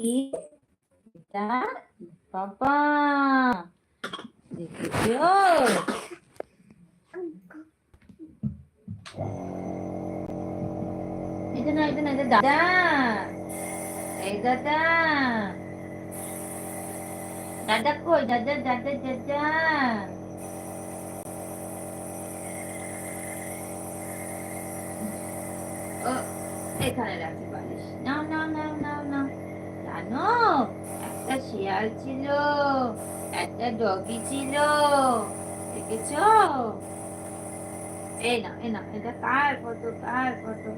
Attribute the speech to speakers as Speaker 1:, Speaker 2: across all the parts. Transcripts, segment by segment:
Speaker 1: Kita Papa Dikujur Itu na, itu na, itu dah Dah Eh, dah, dah Dada ko, dada, dada, dada. Oh, eh, kan ada si balish. No, no, no, no. জানো? একটা শিয়াল ছিল, একটা doggy ছিল, দেখেছ? এই না এই না এটা কার ফটো কার ফটো।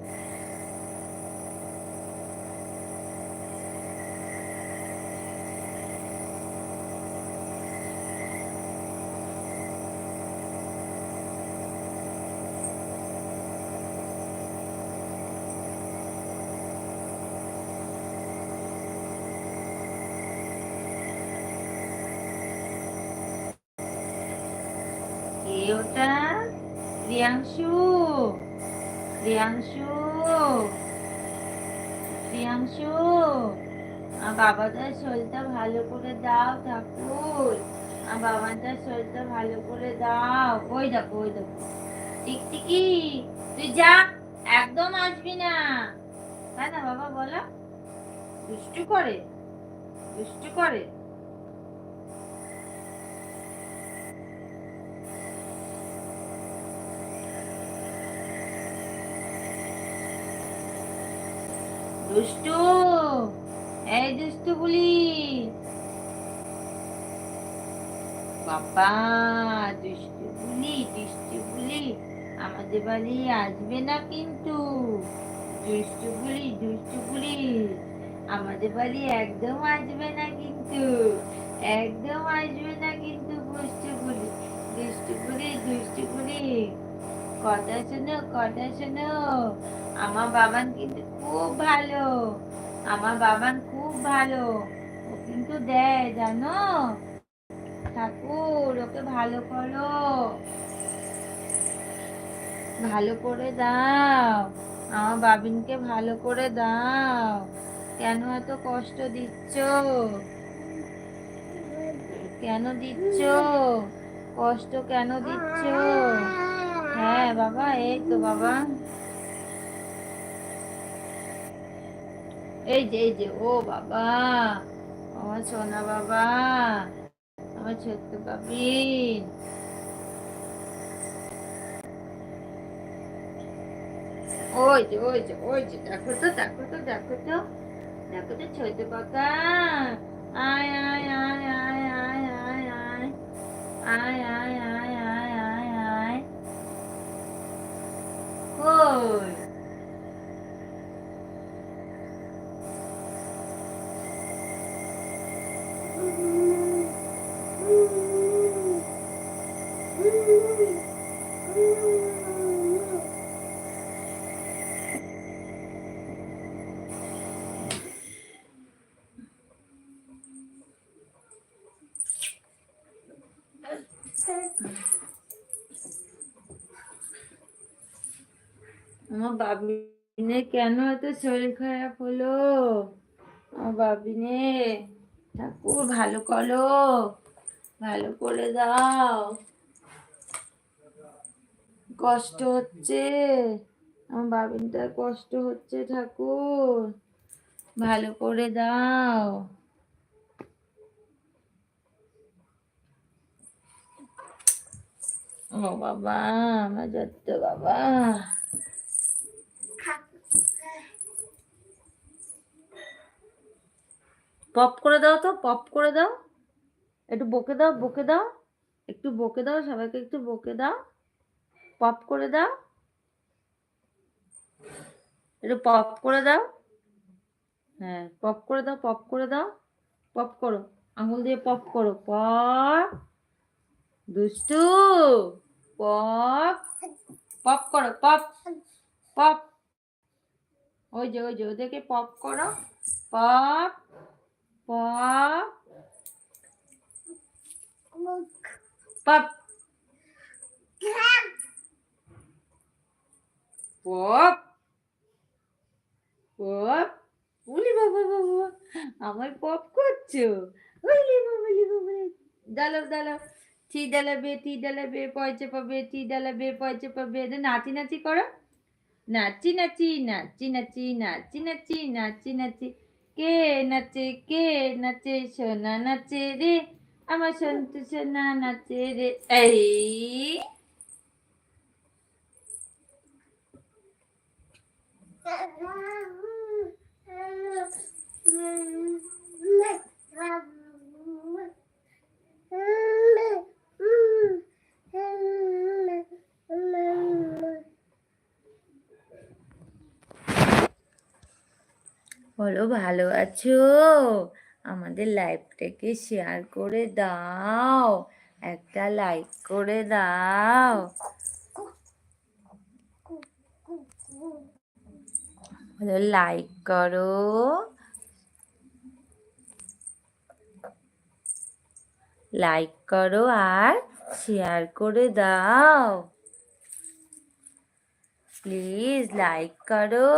Speaker 1: কে ওটা প্রিয়াংশু প্রিয়াংশু প্রিয়াংশু আমার বাবাটার শরীরটা ভালো করে দাও ঠাকুর। আমার বাবাটার শরীরটা ভালো করে দাও। ওই দেখো ওই দেখো। টিকটিকি, তুই যা, একদম আসবি না। তাই না বাবা, বলো? দুষ্টু করে দুষ্টু করে। দুষ্টু, এই দুষ্টু বলি। বাবা, দুষ্টু বলি দুষ্টু বলি। আমাদের বাড়ি আসবে না কিন্তু। দুষ্টু বলি দুষ্টু বলি। আমাদের বাড়ি একদম আসবে না কিন্তু। একদম আসবে না কিন্তু দুষ্টু বলি। দুষ্টু বলি দুষ্টু বলি। কথা শোনো কথা শোনো। আমার বাবান কিন্তু খুব ভালো। আমার বাবান খুব ভালো। ও কিন্তু দেয়, জানো? ঠাকুর, ওকে ভালো করো। ভালো করে দাও। আমার বাবিনকে ভালো করে দাও। কেন এত কষ্ট দিচ্ছ? কেন দিচ্ছ? কষ্ট কেন দিচ্ছ? হ্যাঁ বাবা, এই তো বাবা। এই যে এই যে ও বাবা আমার সোনা বাবা আমার ছোট্ট বাবিন ওই যে ওই যে ওই যে দেখো তো দেখো তো দেখো তো দেখো তো ছোট কাকা আয় আয় আয় আয় আয় আয় আয় আয় আয় আয় আয় আয় আয় কই আমার বাবিনের কেন এত শরীর খারাপ হলো? আমার বাবিনে, ঠাকুর ভালো করো, ভালো করে দাও। কষ্ট হচ্ছে, আমার বাবিনটার কষ্ট হচ্ছে ঠাকুর, ভালো করে দাও। ও বাবা, আমার যত বাবা। পপ করে দাও তো, পপ করে দাও। একটু বকে দাও বকে দাও। একটু বকে দাও, সবাইকে একটু বকে দাও। পপ করে দাও। একটু পপ করে দাও। হ্যাঁ পপ করে দাও, পপ করে দাও। পপ করো, আঙুল দিয়ে পপ করো। পপ। দুষ্টু, পপ পপ করো, পপ পপ। ওই যে ওই যে, ওদেরকে পপ করো। Pop pop pop. Pop pop. উলি বাবা বাবা আমার পপ করছ? উলি বাবা উলি বাবা দাঁড়াও দাঁড়াও। টি ডালাবে টি ডালাবে পয়সা পাবে টি ডালাবে পয়সা পাবে এটা নাচি নাচি করো। নাচি নাচি নাচি নাচি নাচি নাচি নাচি নাচি। কে নাচে কে নাচে, সোনা নাচে রে। আমার সন্তু সোনা নাচে রে। এই। বলো, ভালো আছো? আমাদের লাইভটাকে শেয়ার করে দাও, একটা লাইক করে দাও। লাইক করো। লাইক করো আর শেয়ার করে দাও। প্লিজ লাইক করো।